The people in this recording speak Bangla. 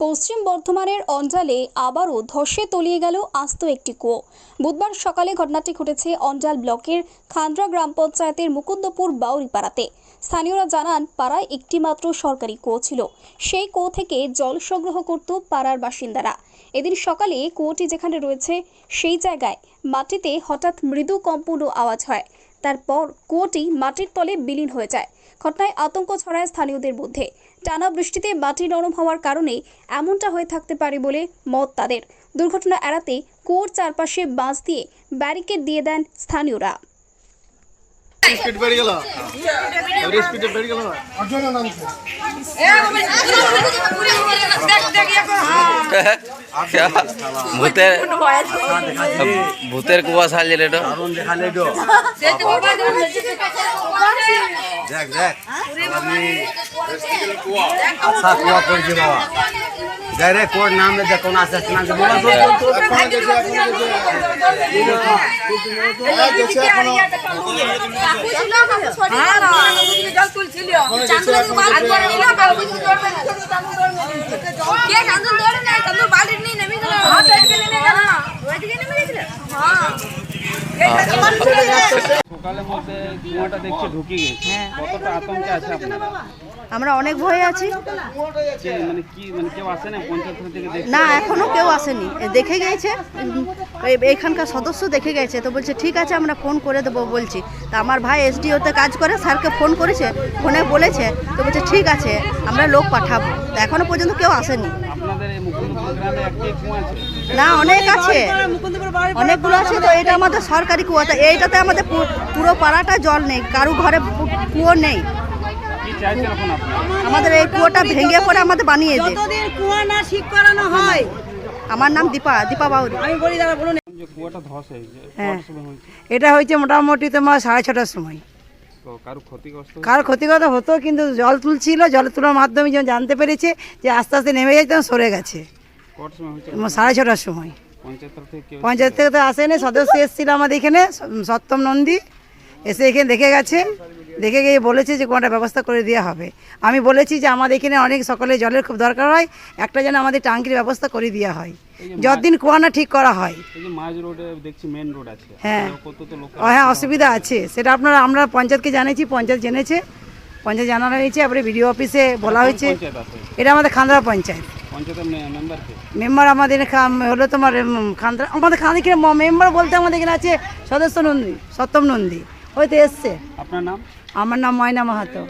পশ্চিম বর্ধমানের অঞ্জালে আবারও ধসে তলিয়ে গেল আস্ত একটি কুয়ো। বুধবার সকালে ঘটনাটি ঘটেছে অঞ্জাল ব্লকের খান্দ্রা গ্রাম পঞ্চায়েতের মুকুন্দপুর বাউরিপাড়াতে। স্থানীয়রা জানান, পাড়ায় একটি মাত্র সরকারি কুয়ো ছিল। সেই কুয়ো থেকে জল সংগ্রহ করত পাড়ার বাসিন্দারা। এদিন সকালে কুয়োটি যেখানে রয়েছে সেই জায়গায় মাটিতে হঠাৎ মৃদু কম্পন আওয়াজ হয়। তারপর কুয়োটি মাটির তলে বিলীন হয়ে যায়। ঘটনায় আতঙ্ক ছড়ায় স্থানীয়দের মধ্যে। টানা বৃষ্টিতে মাটি নরম হওয়ার কারণে এমনটা হয়ে থাকতে পারে বলে মত তাদের। দুর্ঘটনা এড়াতে কুয়োর চারপাশে বাঁশ দিয়ে ব্যারিকেড দিয়ে দেন স্থানীয়রা। স্পিড বেড়ে গেল? স্পিডে বেড়ে গেল? ভূতের ভূতের কুয়াশা যেটা এটা কারণ দেখালে তো দেখ দেখ আমি আচ্ছা কুয়া করছি বাবা দেখ রে কোর নাম দে দেখ কোন আছে না যে বলা তো what I'm saying? সকালে বলতে কুয়াটা দেখছে ঢুকে গেছে। কতটা আতঙ্কে আছে আপনারা? আমরা অনেক ভয়ে আছি। মানে কি মানে কেউ আসে না পঞ্চায়েত থেকে না এখনও কেউ আসেনি। দেখে গেছে। এইখানকার সদস্য দেখে গেছে। তো বলছে ঠিক আছে আমরা ফোন করে দেবো বলছি। তা আমার ভাই এসডিওতে কাজ করে স্যারকে ফোন করেছে ফোনে বলেছে। তো বলছে ঠিক আছে আমরা লোক পাঠাবো। তা এখনও পর্যন্ত কেউ আসেনি। না অনেক আছে। অনেকগুলো আছে তো এটা আমাদের সরকারি কুয়া এইটাতে আমাদের পুরো পাড়াটা জল নেই কারু ঘরে কুয়ো নেই। কি চাইছেন এখন আপনারা আমাদের এই কুয়োটা ভেঙে পড়ে আমাদের বানিয়ে দে। কুয়া না ঠিক করানো হয়। আমার নাম দীপা দীপা বাউরি। আমি বলি দাদা বলুন। যে কুয়াটা ধস হয়েছে হ্যাঁ। এটা হয়েছে মোটামুটি তোমার সাড়ে ছটার সময়। তো কারও ক্ষতিগত হতো কিন্তু জল তুলছিল জল তোলার মাধ্যমে যখন জানতে পেরেছে যে আস্তে আস্তে নেমে যাচ্ছে তখন সরে গেছে। সাড়ে ছটার সময়। পঞ্চায়েত থেকে তো আসেনি সদস্য এসেছিল আমাদের এখানে স- সত্যম নন্দী। এসে এখানে দেখে গেছে দেখে গিয়ে বলেছে যে কোনটা ব্যবস্থা করে দেওয়া হবে। আমি বলেছি যে আমাদের এখানে অনেক সকলে জলের খুব দরকার হয় একটা যেন আমাদের টাঙ্কির ব্যবস্থা করে দেওয়া হয়। যতদিন কুয়ানা ঠিক করা হয়। হ্যাঁ। হ্যাঁ অসুবিধা আছে। সেটা আপনারা আমরা পঞ্চায়েতকে জানিয়েছি পঞ্চায়েত জেনেছে। পঞ্চায়েত জানানো হয়েছে তারপরে বিডিও অফিসে বলা হয়েছে। এটা আমাদের খান্দরা পঞ্চায়েত। মেম্বার আমাদের হলো তোমার খান্দরা আমাদের খান্দা মেম্বার বলতে আমাদের এখানে আছে সদস্য নন্দী সত্যম নন্দী। হয়তো এসছে। আপনার নাম? আমার নাম ময়না মাহাতো।